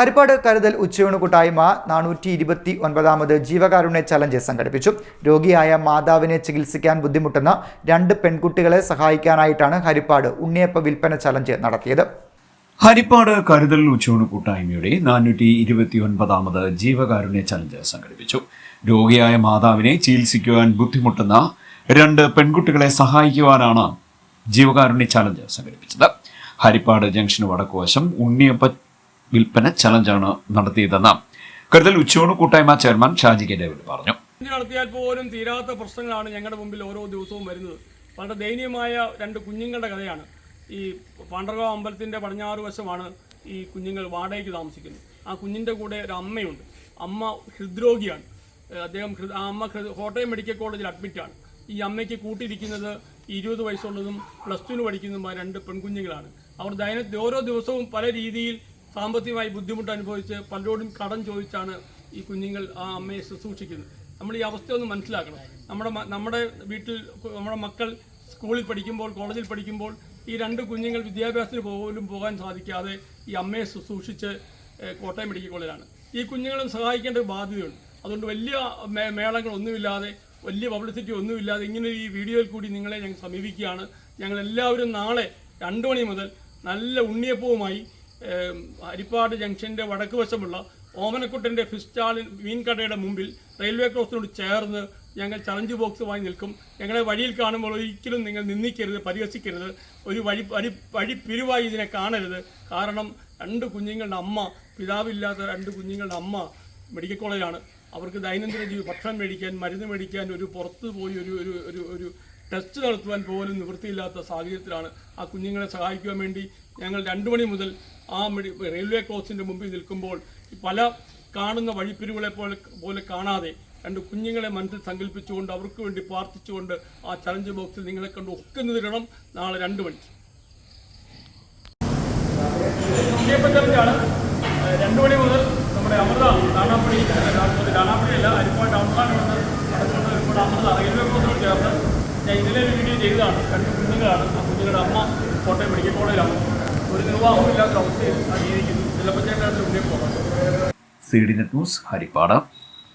ഹരിപ്പാട് കരുതൽ ഉച്ചയൂണ് കൂട്ടായ്മ നാനൂറ്റി ഇരുപത്തി ഒൻപതാമത് ജീവകാരുണ്യ ചലഞ്ച് സംഘടിപ്പിച്ചു. രോഗിയായ മാതാവിനെ ചികിത്സിക്കാൻ ബുദ്ധിമുട്ടുന്ന രണ്ട് പെൺകുട്ടികളെ സഹായിക്കാനായിട്ടാണ് ഹരിപ്പാട് ഉണ്ണിയപ്പ വിൽപ്പന ചലഞ്ച് നടത്തിയത്. ഹരിപ്പാട് കരുതൽ ഉച്ചയൂണ് കൂട്ടായ്മയുടെ നാനൂറ്റി ഇരുപത്തി ഒൻപതാമത് ജീവകാരുണ്യ ചലഞ്ച് സംഘടിപ്പിച്ചു. രോഗിയായ മാതാവിനെ ചികിത്സിക്കുവാൻ ബുദ്ധിമുട്ടുന്ന രണ്ട് പെൺകുട്ടികളെ സഹായിക്കുവാനാണ് ജീവകാരുണ്യ ചലഞ്ച് സംഘടിപ്പിച്ചത്. ഹരിപ്പാട് ജംഗ്ഷന് വടക്കുവശം ഉണ്ണിയപ്പ വിൽപ്പന ചലഞ്ചാണ് നടത്തിയതെന്ന്. കരുതൽ ഉച്ചയോട് കൂട്ടായ്മ ചെയർമാൻ ഷാജി കെ ഡേവിഡ് പറഞ്ഞു. നടത്തിയാൽ പോലും തീരാത്ത പ്രശ്നങ്ങളാണ് ഞങ്ങളുടെ മുമ്പിൽ ഓരോ ദിവസവും വരുന്നത്. വളരെ ദയനീയമായ രണ്ട് കുഞ്ഞുങ്ങളുടെ കഥയാണ്. ഈ പാണ്ഡർകാവ് അമ്പലത്തിന്റെ പടിഞ്ഞാറ് വശമാണ് ഈ കുഞ്ഞുങ്ങൾ വാടകയ്ക്ക് താമസിക്കുന്നത്. ആ കുഞ്ഞിന്റെ കൂടെ ഒരു അമ്മയുണ്ട്. അമ്മ ഹൃദ്രോഗിയാണ്. അദ്ദേഹം ആ അമ്മ കോട്ടയം മെഡിക്കൽ കോളേജിൽ അഡ്മിറ്റാണ് ഈ അമ്മയ്ക്ക് കൂട്ടിയിരിക്കുന്നത് ഇരുപത് വയസ്സുള്ളതും പ്ലസ് ടുവിന് പഠിക്കുന്നതുമായ രണ്ട് പെൺകുഞ്ഞുങ്ങളാണ്. അവർ ദൈന ഓരോ ദിവസവും പല രീതിയിൽ സാമ്പത്തികമായി ബുദ്ധിമുട്ട് അനുഭവിച്ച് പലരോടും കടം ചോദിച്ചാണ് ഈ കുഞ്ഞുങ്ങൾ ആ അമ്മയെ ശുശ്രൂഷിക്കുന്നത്. നമ്മൾ ഈ അവസ്ഥ ഒന്ന് മനസ്സിലാക്കണം. നമ്മുടെ നമ്മുടെ വീട്ടിൽ നമ്മുടെ മക്കൾ സ്കൂളിൽ പഠിക്കുമ്പോൾ കോളേജിൽ പഠിക്കുമ്പോൾ ഈ രണ്ട് കുഞ്ഞുങ്ങൾ വിദ്യാഭ്യാസത്തിന് പോലും പോകാൻ സാധിക്കാതെ ഈ അമ്മയെ ശുശ്രൂഷിച്ച് കോട്ടയം മെഡിക്കൽ കോളേജിലാണ്. ഈ കുഞ്ഞുങ്ങളെ സഹായിക്കേണ്ട ഒരു ബാധ്യതയുണ്ട്. അതുകൊണ്ട് വലിയ മേളങ്ങളൊന്നുമില്ലാതെ വലിയ പബ്ലിസിറ്റി ഒന്നുമില്ലാതെ ഇങ്ങനെ ഈ വീഡിയോയിൽ കൂടി നിങ്ങളെ ഞങ്ങൾ സമീപിക്കുകയാണ്. ഞങ്ങൾ എല്ലാവരും നാളെ രണ്ട് മണി മുതൽ നല്ല ഉണ്ണിയപ്പവുമായി ഹരിപ്പാട് ജംഗ്ഷന്റെ വടക്ക് വശമുള്ള ഓമനക്കുട്ടന്റെ ഫിസ്റ്റാളിൻ മീൻകടയുടെ മുമ്പിൽ റെയിൽവേ ക്രോസിനോട് ചേർന്ന് ഞങ്ങൾ ചലഞ്ച് ബോക്സുമായി നിൽക്കും. ഞങ്ങളെ വഴിയിൽ കാണുമ്പോൾ ഒരിക്കലും നിങ്ങൾ നിന്ദിക്കരുത് പരിഹസിക്കരുത്. ഒരു വഴി വഴി വഴി പിരിവായി ഇതിനെ കാണരുത്. കാരണം രണ്ട് കുഞ്ഞുങ്ങളുടെ അമ്മ പിതാവില്ലാത്ത രണ്ട് കുഞ്ഞുങ്ങളുടെ അമ്മ മെഡിക്കൽ കോളേജാണ് അവർക്ക് ദൈനംദിന ജീവി ഭക്ഷണം മേടിക്കാൻ മരുന്ന് മേടിക്കാൻ ഒരു പുറത്ത് പോയി ഒരു ഒരു ഒരു ടെസ്റ്റ് നടത്തുവാൻ പോലും നിവൃത്തിയില്ലാത്ത സാഹചര്യത്തിലാണ് ആ കുഞ്ഞുങ്ങളെ സഹായിക്കുവാൻ വേണ്ടി ഞങ്ങൾ രണ്ടു മണി മുതൽ ആ റെയിൽവേ ക്രോസിന്റെ മുമ്പിൽ നിൽക്കുമ്പോൾ പല കാണുന്ന വഴിപ്പിരിവുകളെ പോലെ പോലെ കാണാതെ രണ്ട് കുഞ്ഞുങ്ങളെ മനസ്സിൽ സങ്കല്പിച്ചുകൊണ്ട് അവർക്ക് വേണ്ടി പ്രാർത്ഥിച്ചുകൊണ്ട് ആ ചലഞ്ച് ബോക്സിൽ നിങ്ങളെ കണ്ട് ഒക്കുന്നതിരണം നാളെ രണ്ട് മണിക്ക് രണ്ടു മണി മുതൽ നമ്മുടെ അമൃത ഡാണാപ്പടി ഡാണാപ്പടിയല്ല അരിപ്പാട് നടക്കുന്നത് ഇവിടെ അമൃത റെയിൽവേ ക്രോസിനോട് ചേർന്ന് ഞാൻ ഇതിലെ ചെയ്തതാണ് രണ്ട് കുഞ്ഞുങ്ങളാണ് ആ കുഞ്ഞുങ്ങളുടെ അമ്മ കോട്ടയം മെഡിക്കൽ കോളേജിലാണ്. ഒരു നിർവാഹവും ഇല്ലാത്ത അവസ്ഥയിൽ അംഗീകരിക്കുന്നു. ജില്ലാ പഞ്ചായത്തിനകത്ത് മുന്നേ പോകാം C D net news Haripad.